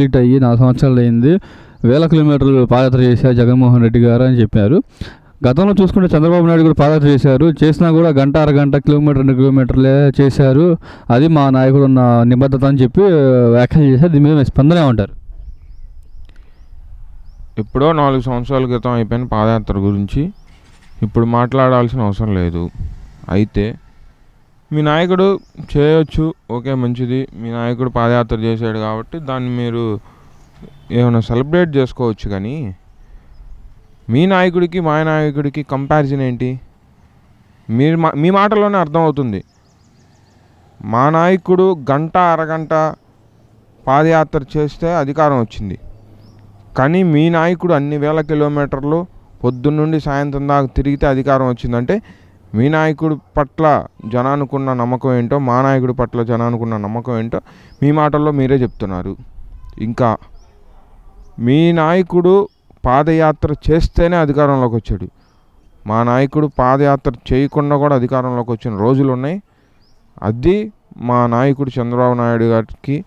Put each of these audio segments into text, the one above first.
Complete అయ్యి నాలుగు సంవత్సరాలు అయింది. వేల కిలోమీటర్లు పాదయాత్ర చేశారు జగన్మోహన్ రెడ్డి గారు అని చెప్పారు. గతంలో చూసుకుంటే చంద్రబాబు నాయుడు కూడా పాదయాత్ర చేశారు. చేసినా కూడా గంట అరగంట కిలోమీటర్ రెండు కిలోమీటర్లే చేశారు. అది మా నాయకుడు ఉన్న నిబద్ధత అని చెప్పి వ్యాఖ్యలు చేశారు. దీని మీద స్పందనే ఉంటారు ఎప్పుడో నాలుగు సంవత్సరాల క్రితం అయిపోయిన పాదయాత్ర గురించి ఇప్పుడు మాట్లాడాల్సిన అవసరం లేదు. అయితే మీ నాయకుడు చేయవచ్చు ఓకే మంచిది. మీ నాయకుడు పాదయాత్ర చేశాడు కాబట్టి దాన్ని మీరు ఏమైనా సెలబ్రేట్ చేసుకోవచ్చు కానీ మీ నాయకుడికి మా నాయకుడికి కంపారిజన్ ఏంటి? మీరు మా మీ మాటలోనే అర్థమవుతుంది. మా నాయకుడు గంట అరగంట పాదయాత్ర చేస్తే అధికారం వచ్చింది. కానీ మీ నాయకుడు అన్ని వేల కిలోమీటర్లు పొద్దున్నుండి సాయంత్రం దాకా తిరిగితే అధికారం వచ్చిందంటే మీ నాయకుడు పట్ల జనానుకున్న నమ్మకం ఏంటో మా నాయకుడి పట్ల జనానుకున్న నమ్మకం ఏంటో మీ మాటల్లో మీరే చెప్తున్నారు. ఇంకా మీ నాయకుడు పాదయాత్ర చేస్తేనే అధికారంలోకి వచ్చాడు. మా నాయకుడు పాదయాత్ర చేయకుండా కూడా అధికారంలోకి వచ్చిన రోజులు ఉన్నాయి. అది మా నాయకుడు చంద్రబాబు నాయుడు గారికి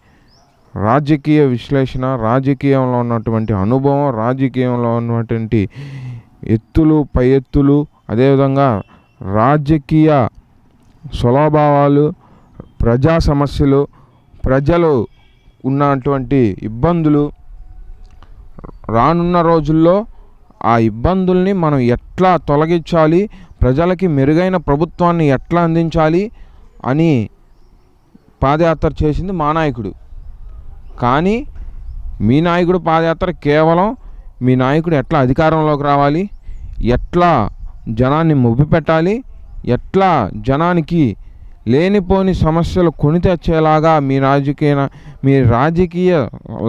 రాజకీయ విశ్లేషణ రాజకీయంలో ఉన్నటువంటి అనుభవం రాజకీయంలో ఉన్నటువంటి ఎత్తులు పై ఎత్తులు అదేవిధంగా రాజకీయ స్వభావాలు ప్రజా సమస్యలు ప్రజలు ఉన్నటువంటి ఇబ్బందులు రానున్న రోజుల్లో ఆ ఇబ్బందుల్ని మనం ఎట్లా తొలగించాలి ప్రజలకి మెరుగైన ప్రభుత్వాన్ని ఎట్లా అందించాలి అని పాదయాత్ర చేసింది మా నాయకుడు. కానీ మీ నాయకుడు పాదయాత్ర కేవలం మీ నాయకుడు ఎట్లా అధికారంలోకి రావాలి ఎట్లా జనాన్ని మొబ్బిపెట్టాలి ఎట్లా జనానికి లేనిపోని సమస్యలు కొని తెచ్చేలాగా మీ రాజకీయ మీ రాజకీయ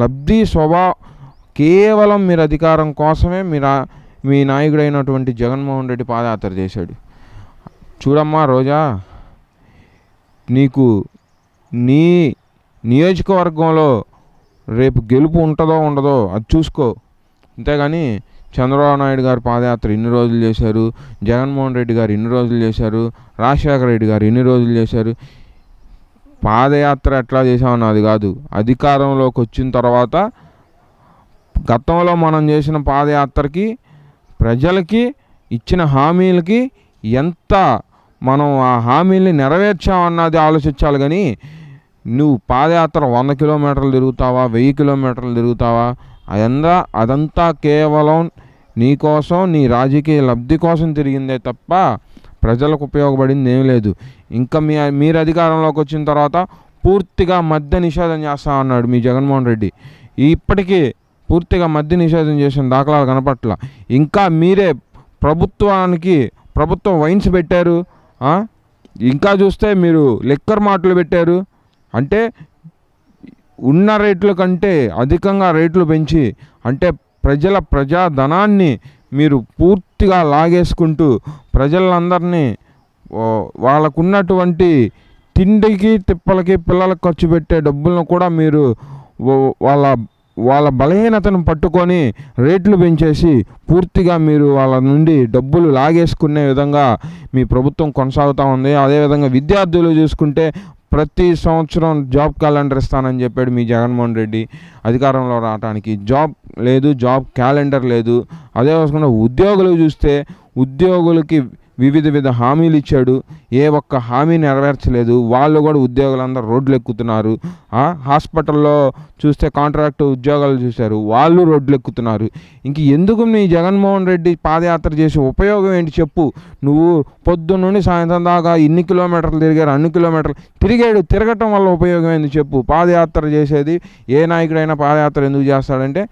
లబ్ధి స్వభావ కేవలం మీరు అధికారం కోసమే మీ రా మీ నాయకుడైనటువంటి జగన్మోహన్ రెడ్డి పాదయాత్ర చేశాడు. చూడమ్మా రోజా నీకు నీ నియోజకవర్గంలో రేపు గెలుపు ఉంటుందో ఉండదో అది చూసుకో. అంతేగాని చంద్రబాబు నాయుడు గారు పాదయాత్ర ఇన్ని రోజులు చేశారు జగన్మోహన్ రెడ్డి గారు ఇన్ని రోజులు చేశారు రాజశేఖర రెడ్డి గారు ఇన్ని రోజులు చేశారు. పాదయాత్ర ఎట్లా చేసామన్నది కాదు. అధికారంలోకి వచ్చిన తర్వాత గతంలో మనం చేసిన పాదయాత్రకి ప్రజలకి ఇచ్చిన హామీలకి ఎంత మనం ఆ హామీల్ని నెరవేర్చామన్నది ఆలోచించాలి కానీ నువ్వు పాదయాత్ర వంద కిలోమీటర్లు తిరుగుతావా వెయ్యి కిలోమీటర్లు తిరుగుతావా అదంతా అదంతా కేవలం నీ కోసం నీ రాజకీయ లబ్ధి కోసం తిరిగిందే తప్ప ప్రజలకు ఉపయోగపడింది ఏం లేదు. ఇంకా మీ మీరు అధికారంలోకి వచ్చిన తర్వాత పూర్తిగా మద్య నిషేధం చేస్తా అన్నాడు మీ జగన్మోహన్ రెడ్డి. ఇప్పటికీ పూర్తిగా మద్య నిషేధం చేసిన దాఖలాలు కనపట్ల ఇంకా మీరే ప్రభుత్వానికి ప్రభుత్వం వైన్స్ పెట్టారు ఇంకా చూస్తే మీరు లిక్కర్ మాటలు పెట్టారు. అంటే ఉన్న రేట్ల కంటే అధికంగా రేట్లు పెంచి అంటే ప్రజల ప్రజాధనాన్ని మీరు పూర్తిగా లాగేసుకుంటూ ప్రజలందరినీ వాళ్ళకున్నటువంటి తిండికి తిప్పలకి పిల్లలకు ఖర్చు పెట్టే డబ్బులను కూడా మీరు వాళ్ళ వాళ్ళ బలహీనతను పట్టుకొని రేట్లు పెంచేసి పూర్తిగా మీరు వాళ్ళ నుండి డబ్బులు లాగేసుకునే విధంగా మీ ప్రభుత్వం కొనసాగుతూ ఉంది. అదేవిధంగా విద్యార్థులు చూసుకుంటే ప్రతి సంవత్సరం జాబ్ క్యాలెండర్ ఇస్తానని చెప్పాడు మీ జగన్మోహన్ రెడ్డి అధికారంలో రావడానికి జాబ్ లేదు జాబ్ క్యాలెండర్ లేదు. అదే కాకుండా ఉద్యోగులు చూస్తే ఉద్యోగులకి వివిధ విధ హామీలు ఇచ్చాడు. ఏ ఒక్క హామీ నెరవేర్చలేదు. వాళ్ళు కూడా ఉద్యోగులందరూ రోడ్లు ఎక్కుతున్నారు. హాస్పిటల్లో చూస్తే కాంట్రాక్ట్ ఉద్యోగాలు చూశారు. వాళ్ళు రోడ్లు ఎక్కుతున్నారు. ఇంక ఎందుకు మీ జగన్మోహన్ రెడ్డి పాదయాత్ర చేసే ఉపయోగం ఏంటి చెప్పు. నువ్వు పొద్దున్న నుండి సాయంత్రం దాకా ఇన్ని కిలోమీటర్లు తిరిగారు అన్ని కిలోమీటర్లు తిరిగాడు. తిరగటం వల్ల ఉపయోగం ఏంది చెప్పు. పాదయాత్ర చేసేది ఏ నాయకుడైనా పాదయాత్ర ఎందుకు చేస్తాడంటే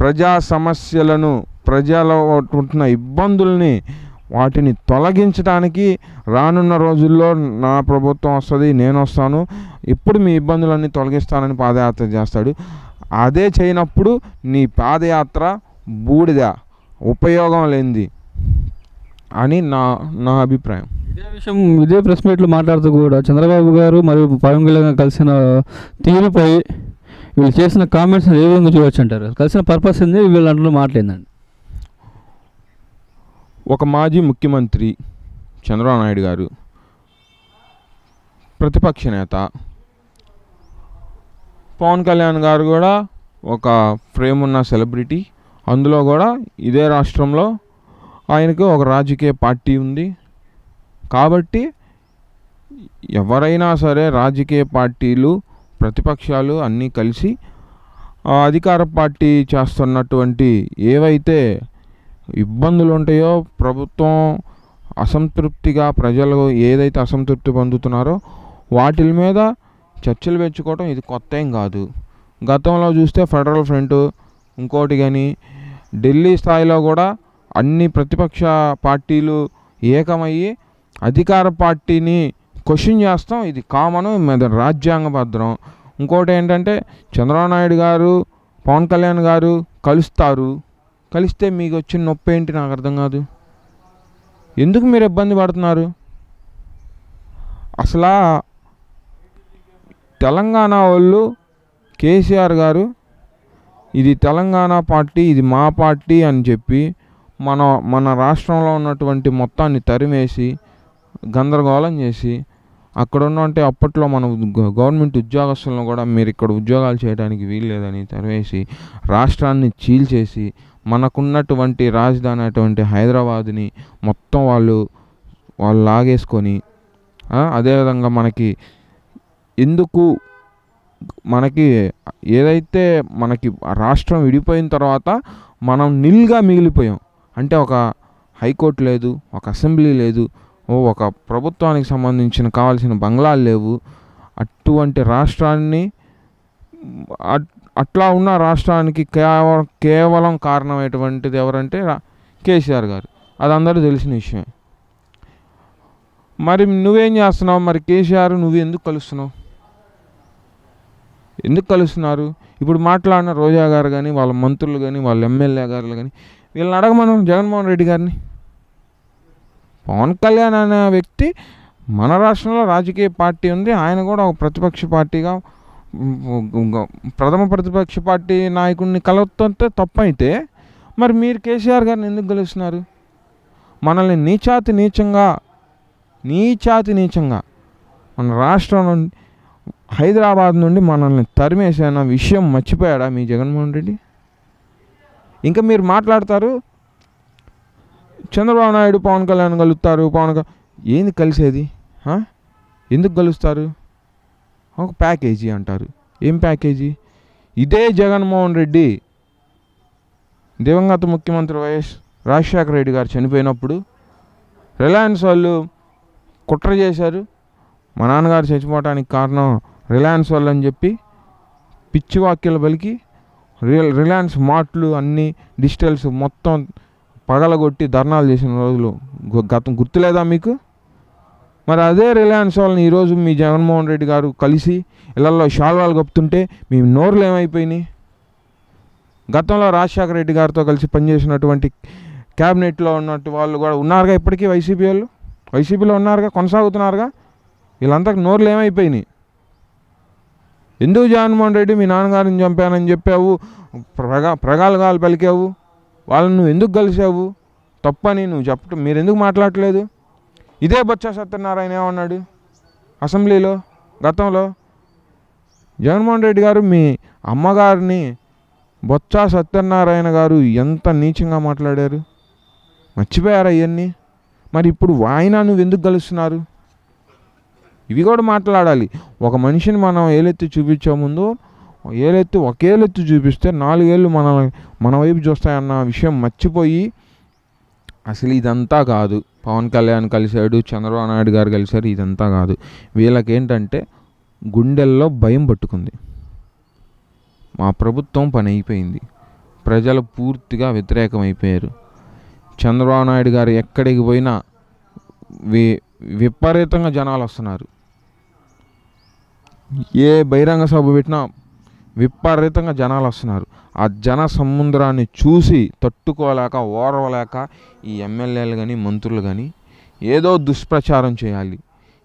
ప్రజా సమస్యలను ప్రజల ఉంటున్న ఇబ్బందుల్ని వాటిని తొలగించడానికి రానున్న రోజుల్లో నా ప్రభుత్వం వస్తుంది నేను వస్తాను. ఇప్పుడు మీ ఇబ్బందులన్నీ తొలగిస్తానని పాదయాత్ర చేస్తాడు. అదే చేయనప్పుడు నీ పాదయాత్ర బూడిద ఉపయోగం లేనిది అని నా నా అభిప్రాయం. ఇదే విషయం ఇదే ప్రెస్ మీట్లో మాట్లాడుతూ కూడా చంద్రబాబు గారు మరియు పవన్ కళ్యాణ్ కలిసిన తీరుపై వీళ్ళు చేసిన కామెంట్స్ ఏ విధంగా చూడొచ్చు అంటారు? కలిసిన పర్పస్ ఏంది? వీళ్ళు అంటున్న మాట్లాడిందండి ఒక మాజీ ముఖ్యమంత్రి చంద్రబాబు నాయుడు గారు ప్రతిపక్ష నేత పవన్ కళ్యాణ్ గారు కూడా ఒక ఫ్రేమ్ ఉన్న సెలబ్రిటీ. అందులో కూడా ఇదే రాష్ట్రంలో ఆయనకు ఒక రాజకీయ పార్టీ ఉంది. కాబట్టి ఎవరైనా సరే రాజకీయ పార్టీలు ప్రతిపక్షాలు అన్నీ కలిసి అధికార పార్టీ చేస్తున్నటువంటి ఏవైతే ఇబ్బందులు ఉంటాయో ప్రభుత్వం అసంతృప్తిగా ప్రజలు ఏదైతే అసంతృప్తి పొందుతున్నారో వాటి మీద చర్చలు పెంచుకోవడం ఇది కొత్త ఏం కాదు. గతంలో చూస్తే ఫెడరల్ ఫ్రంట్ ఇంకోటి కానీ ఢిల్లీ స్థాయిలో కూడా అన్ని ప్రతిపక్ష పార్టీలు ఏకమయ్యి అధికార పార్టీని క్వశ్చన్ చేస్తాం. ఇది కామన్ మీద రాజ్యాంగ భద్రం. ఇంకోటి ఏంటంటే చంద్రబాబు నాయుడు గారు పవన్ కళ్యాణ్ గారు కలుస్తారు. కలిస్తే మీకు వచ్చిన నొప్పి ఏంటి నాకు అర్థం కాదు. ఎందుకు మీరు ఇబ్బంది పడుతున్నారు? అసలు తెలంగాణ వాళ్ళు కేసీఆర్ గారు ఇది తెలంగాణ పార్టీ ఇది మా పార్టీ అని చెప్పి మన మన రాష్ట్రంలో ఉన్నటువంటి మొత్తాన్ని తరిమేసి గందరగోళం చేసి అక్కడ ఉన్నటువంటి అప్పట్లో మన గవర్నమెంట్ ఉద్యోగస్తులను కూడా మీరు ఇక్కడ ఉద్యోగాలు చేయడానికి వీల్లేదని తరివేసి రాష్ట్రాన్ని చీల్చేసి మనకున్నటువంటి రాజధాని అటువంటి హైదరాబాద్ని మొత్తం వాళ్ళు వాళ్ళు లాగేసుకొని అదేవిధంగా మనకి ఎందుకు మనకి ఏదైతే మనకి రాష్ట్రం విడిపోయిన తర్వాత మనం నిల్గా మిగిలిపోయాం. అంటే ఒక హైకోర్టు లేదు ఒక అసెంబ్లీ లేదు ఒక ప్రభుత్వానికి సంబంధించిన కావాల్సిన బంగ్లాలు లేవు. అటువంటి రాష్ట్రాన్ని అట్- అట్లా ఉన్న రాష్ట్రానికి కేవలం కేవలం కారణమైనటువంటిది ఎవరంటే కేసీఆర్ గారు. అది అందరూ తెలిసిన విషయం మరి నువ్వేం చేస్తున్నావు? మరి కేసీఆర్ నువ్వు ఎందుకు కలుస్తున్నావు? ఎందుకు కలుస్తున్నారు? ఇప్పుడు మాట్లాడిన రోజా గారు కానీ వాళ్ళ మంత్రులు కానీ వాళ్ళ ఎమ్మెల్యే గారు కానీ వీళ్ళని అడగమనం జగన్మోహన్ రెడ్డి గారిని. పవన్ కళ్యాణ్ అనే వ్యక్తి మన రాష్ట్రంలో రాజకీయ పార్టీ ఉంది. ఆయన కూడా ఒక ప్రతిపక్ష పార్టీగా ప్రథమ ప్రతిపక్ష పార్టీ నాయకుడిని కలుస్తుంటే తప్పైతే మరి మీరు కేసీఆర్ గారిని ఎందుకు గెలుస్తున్నారు? మనల్ని నీచాతి నీచంగా నీచాతి నీచంగా మన రాష్ట్రం నుండి హైదరాబాద్ నుండి మనల్ని తరిమేసిన విషయం మర్చిపోయాడా మీ జగన్మోహన్ రెడ్డి? ఇంకా మీరు మాట్లాడతారు చంద్రబాబు నాయుడు పవన్ కళ్యాణ్ కలుస్తారు పవన్ క- ఏంది కలిసేది? ఎందుకు కలుస్తారు ఒక ప్యాకేజీ అంటారు. ఏం ప్యాకేజీ? ఇదే జగన్మోహన్ రెడ్డి. దివంగత ముఖ్యమంత్రి వైఎస్ రాజశేఖర రెడ్డి గారు చనిపోయినప్పుడు రిలయన్స్ వాళ్ళు కుట్ర చేశారు. మా నాన్నగారు చచ్చిపోవడానికి కారణం రిలయన్స్ వాళ్ళు అని చెప్పి పిచ్చి వాక్యాలు పలికి రియల్ రిలయన్స్ మార్ట్లు అన్నీ డిజిటల్స్ మొత్తం పగలగొట్టి ధర్నాలు చేసిన రోజులు. గతం గుర్తులేదా మీకు? మరి అదే రిలయన్స్ వాళ్ళని ఈరోజు మీ జగన్మోహన్ రెడ్డి గారు కలిసి ఇళ్ళలో షాల్వాలు కప్పుతుంటే మీ నోరులు ఏమైపోయినాయి? గతంలో రాజశేఖర రెడ్డి గారితో కలిసి పనిచేసినటువంటి క్యాబినెట్లో ఉన్నట్టు వాళ్ళు కూడా ఉన్నారుగా ఇప్పటికీ వైసీపీ వాళ్ళు? వైసీపీలో ఉన్నారుగా? కొనసాగుతున్నారుగా? వీళ్ళంతా నోర్లు ఏమైపోయినాయి? ఎందుకు జగన్మోహన్ రెడ్డి మీ నాన్నగారిని చంపానని చెప్పావు? ప్రగా ప్రగాలుగాలు పలికావు? వాళ్ళని నువ్వు ఎందుకు కలిసావు తప్పని నువ్వు చెప్పటం మీరు ఎందుకు మాట్లాడట్లేదు? ఇదే బొత్స సత్యనారాయణ ఏమన్నాడు? అసెంబ్లీలో? గతంలో? జగన్మోహన్ రెడ్డి గారు మీ అమ్మగారిని బొత్స సత్యనారాయణ గారు ఎంత నీచంగా మాట్లాడారు? మర్చిపోయారా ఇవన్నీ మరి ఇప్పుడు వాయినా నువ్వు ఎందుకు కలుస్తున్నారు ఇవి కూడా మాట్లాడాలి. ఒక మనిషిని మనం ఏలెత్తి చూపించే ముందు ఏలెత్తి ఒకేలెత్తి చూపిస్తే నాలుగేళ్ళు మన మన వైపు చూస్తాయన్న విషయం మర్చిపోయి అసలు ఇదంతా కాదు. పవన్ కళ్యాణ్ కలిశాడు చంద్రబాబు నాయుడు గారు కలిశారు ఇదంతా కాదు. వీళ్ళకేంటంటే గుండెల్లో భయం పట్టుకుంది. మా ప్రభుత్వం పని అయిపోయింది. ప్రజలు పూర్తిగా వ్యతిరేకమైపోయారు. చంద్రబాబు నాయుడు గారు ఎక్కడికి పోయినా వి విపరీతంగా జనాలు వస్తున్నారు. ఏ బహిరంగ సభ పెట్టినా విపరీతంగా జనాలు వస్తున్నారు. ఆ జన సముద్రాన్ని చూసి తట్టుకోలేక ఓర్వలేక ఈ ఎమ్మెల్యేలు కానీ మంత్రులు కానీ ఏదో దుష్ప్రచారం చేయాలి.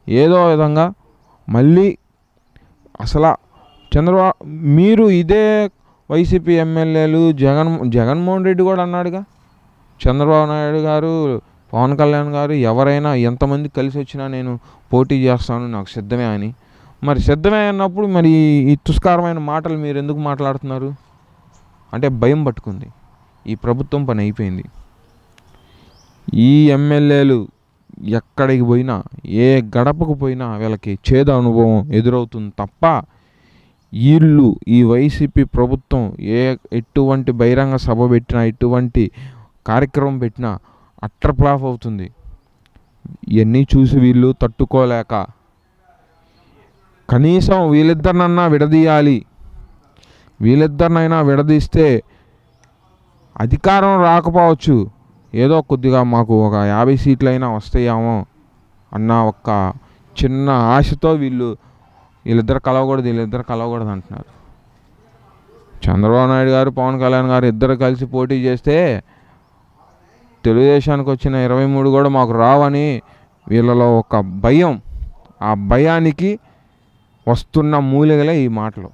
ఏదో విధంగా మళ్ళీ అసలు చంద్రబాబు మీరు ఇదే వైసీపీ ఎమ్మెల్యేలు జగన్ జగన్మోహన్ రెడ్డి కూడా అన్నాడుగా? చంద్రబాబు నాయుడు గారు పవన్ కళ్యాణ్ గారు ఎవరైనా ఎంతమంది కలిసి వచ్చినా నేను పోటీ చేస్తాను నాకు సిద్ధమే అని. మరి సిద్ధమే అన్నప్పుడు మరి ఈ తుస్కారమైన మాటలు మీరు ఎందుకు మాట్లాడుతున్నారు? అంటే భయం పట్టుకుంది. ఈ ప్రభుత్వం పని అయిపోయింది. ఈ ఎమ్మెల్యేలు ఎక్కడికి పోయినా ఏ గడపకు పోయినా వీళ్ళకి చేదు అనుభవం ఎదురవుతుంది తప్ప వీళ్ళు ఈ వైసీపీ ప్రభుత్వం ఏ ఎటువంటి బహిరంగ సభ పెట్టినా ఎటువంటి కార్యక్రమం పెట్టినా అట్టర్ అవుతుంది. ఇవన్నీ చూసి వీళ్ళు తట్టుకోలేక కనీసం వీళ్ళిద్దరినన్నా విడదీయాలి. వీళ్ళిద్దరినైనా విడదీస్తే అధికారం రాకపోవచ్చు. ఏదో కొద్దిగా మాకు ఒక యాభై సీట్లైనా వస్తాయేమో అన్న ఒక చిన్న ఆశతో వీళ్ళు వీళ్ళిద్దరు కలవకూడదు వీళ్ళిద్దరు కలవకూడదు అంటున్నారు. చంద్రబాబు నాయుడు గారు పవన్ కళ్యాణ్ గారు ఇద్దరు కలిసి పోటీ చేస్తే తెలుగుదేశానికి వచ్చిన ఇరవై మూడు కూడా మాకు రావని వీళ్ళలో ఒక భయం ఆ భయానికి వస్తున్న మూలికలే ఈ మాటలు.